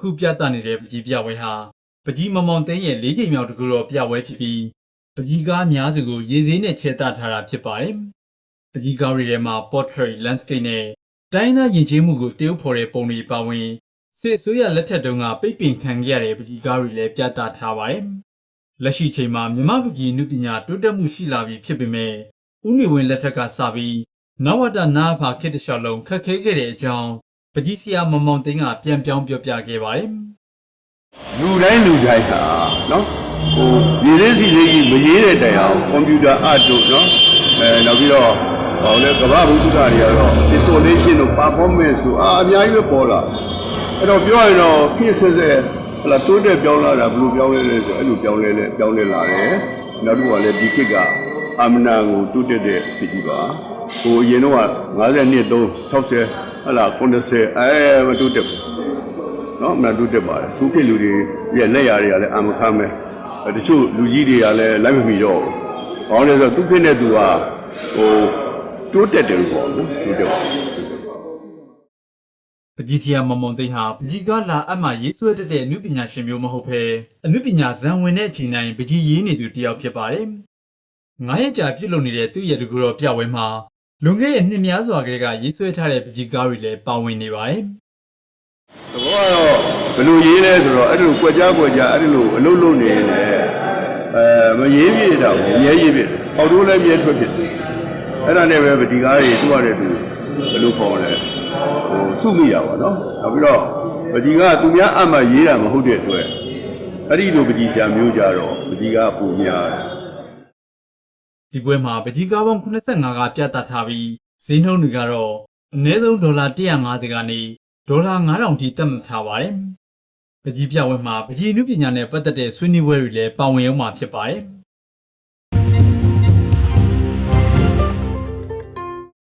ခုပြသနေတဲ့ပကြီးပြပွဲဟာပကြီးမမောင်သိန်းရဲ့၄ချိန်မြောက်တကူတော်ပြပွဲဖြစ်ပြီးပကြီးကားများစုကိုရေစင်းနဲ့ချဲတထားတာဖြစ်ပါတယ်။ပကြီးကားတွေထဲမှာ portrait landscape နဲ့တိုင်းသားယဉ်ကျေးမှုကိုတရုပ်ဖော်တဲ့ပုံတွေပါဝင်စစ်အစိုးရလက်ထက်တုန်းကပိတ်ပင်ခံခဲ့ရတဲ့ပကြီးကားတွေလည်းပြသထားပါတယ်။ လက်ရှိချိန်မှာမြမပကြီးနုပညာတိုးတက်မှုရှိလာပြီဖြစ်ပေမဲ့ဦးနေဝင်းလက်ထက်ကစပြီးနဝတနာဖာခေတ္တလျှောက်လုံးခက်ခဲခဲ့တဲ့အကြောင်းပကြီးဆရာမမောင်သိန်းကပြန်ပြောင်းပြောပြခဲ့ပါတယ်။လူတိုင်းလူတိုင်းဟာနော်ဟိုရေးလေးစီလေးကြီးမရေးတဲ့တိုင်အောင်ကွန်ပျူတာအပ်တို့နော်အဲနောက်ပြီးတော့ဟောလေကမ္ဘာဘုဒ္ဓတွေကတော့ isolation တို့ performance ဆိုအာအများကြီးပဲပေါ်လာအဲ့တော့ပြောရရင်တော့ခင်းဆက်ဆက် ဟလာတိုးတက်ပြောင်းလာတာဘယ်လိုပြောင်းလဲလဲဆိုအဲ့လိုပြောင်းလဲလဲပြောင်းလဲလာတယ်နောက်တစ်ခုကလည်းဒီခေတ်ကအမနာကိုတိုးတက်တဲ့ဖြစ်ကြီးပါဟိုအရင်တော့50နှစ်3 60ဟလာ90အဲမတိုးတက်ဘူးနော်အမှန်တူတက်ပါတယ်ခုခေတ်လူတွေရဲ့လက်ရာတွေကလည်းအာမခံမဲ့အဲတချို့လူကြီးတွေကလည်းလိုက်မမီတော့ဘူးဘာလို့လဲဆိုတော့သူခေတ်နဲ့သူကဟိုတိုးတက်တယ်လို့ပေါ့နော်တိုးတက်ပါ ပကြီးတီယာမမွန်သိန်းဟာပကြီးကလာအပ်မှရေးဆွဲတတ်တဲ့အနုပညာရှင်မျိုးမဟုတ်ဘဲအနုပညာဇံဝင်တဲ့အချိန်တိုင်းပကြီးရေးနေသူတစ်ယောက်ဖြစ်ပါတယ်။ငါးရက်ကြာပြုတ်လုံနေတဲ့သူ့ရဲ့တကူတော်ပြပွဲမှာလွန်ခဲ့တဲ့နှစ်များစွာကလေးကရေးဆွဲထားတဲ့ပကြီးကားတွေလည်းပါဝင်နေပါတယ်သဘောကတော့ဘယ်လိုရေးလဲဆိုတော့အဲ့လိုကြွက်ကြားကြွက်ကြားအဲ့လိုအလုပ်လုပ်နေရင်လည်းအဲမရေးပြတော့ဘူးမြဲရေးပြအောက်တိုးလည်းမြဲထွက်ဖြစ်တယ်အဲ့ဒါနဲ့ပဲဗဒီကားတွေသူ့ရတယ်သူ ဘယ်လိုခေါ်လဲဟိုစုမိတာပေါ့နော်နောက်ပြီးတော့ဗဒီကသူများအမှရေးတာမဟုတ်တဲ့အတွက်အဲ့ဒီလိုပကြီးဆရာမျိုးကြတော့ပကြီးကပူများတယ်။ဒီပွဲမှာပကြီးကားပေါင်း85ကပြသထားပြီးဈေးနှုန်းတွေကတော့အနည်းဆုံးဒေါ်လာ150ကနေဒေါ်လာ9000ထိသတ်မှတ်ထားပါတယ်။ပကြီးပြပွဲမှာပကြီးအနုပညာနဲ့ပတ်သက်တဲ့ဆွေးနွေးပွဲတွေလည်းပါဝင်ရောက်မှာဖြစ်ပါတယ်။